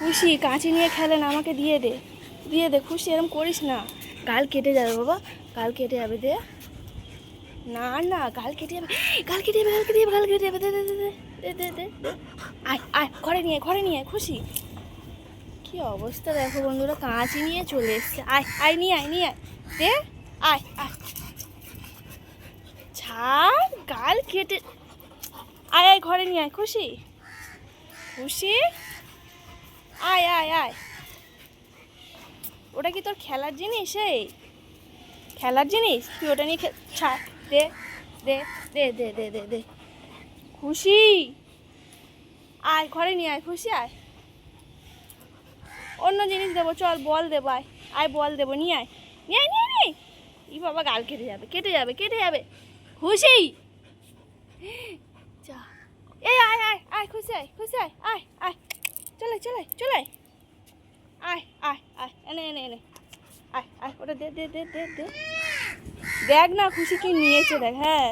খুশি, কাঁচি নিয়ে খেলেন আমাকে দিয়ে দে দিয়ে দে, খুশি এরম করিস না। কাল কেটে যাবে বাবা কাল কেটে যাবে দে। না না কাল কেটে যাবে কাল কেটে যাবে কাল কেটে যাবে কাল কেটে যাবে, দে দে দে দে দে দে আয় আয়, ঘরে নিয়ে ঘরে নিয়ে, খুশি। কি অবস্থা দেখো বন্ধুরা, কাঁচি নিয়ে চলে এসছে। আয় আয়, নিয়ে আয় নিয়ে আয়, দে, আয় আয়। ছাড় কাল কেটে আয় আয়, ঘরে নিয়ে আয়, খুশি। খুশি? আয় আয় আয়। ওটা কি তোর খেলার জিনিস এই? খেলার জিনিস? তুই ওটা নিয়ে ছাড় দে দে দে দে দে দে দে। খুশি? আয়, ঘরে নিয়ে আয়, খুশি আয়। অন্য জিনিস দেবো, চল, বল দেবো, আয়। আয়, বল দেবো, নিয়ে আয়। নিয়ে নিয়ে আয়। ই বাবা, গাল কেটে যাবে কেটে যাবে কেটে যাবে। খুশি? এই, আয় আয় আয়, খুশি আয় খুশি আয় আয় আয়। চলে চলে। চলে আয় আয় আয়, এনে এনে এনে। আয় আয়, ওটা দে দে দে দে দে। দেখ না খুশি কি নিয়েছে, দেখ হ্যাঁ।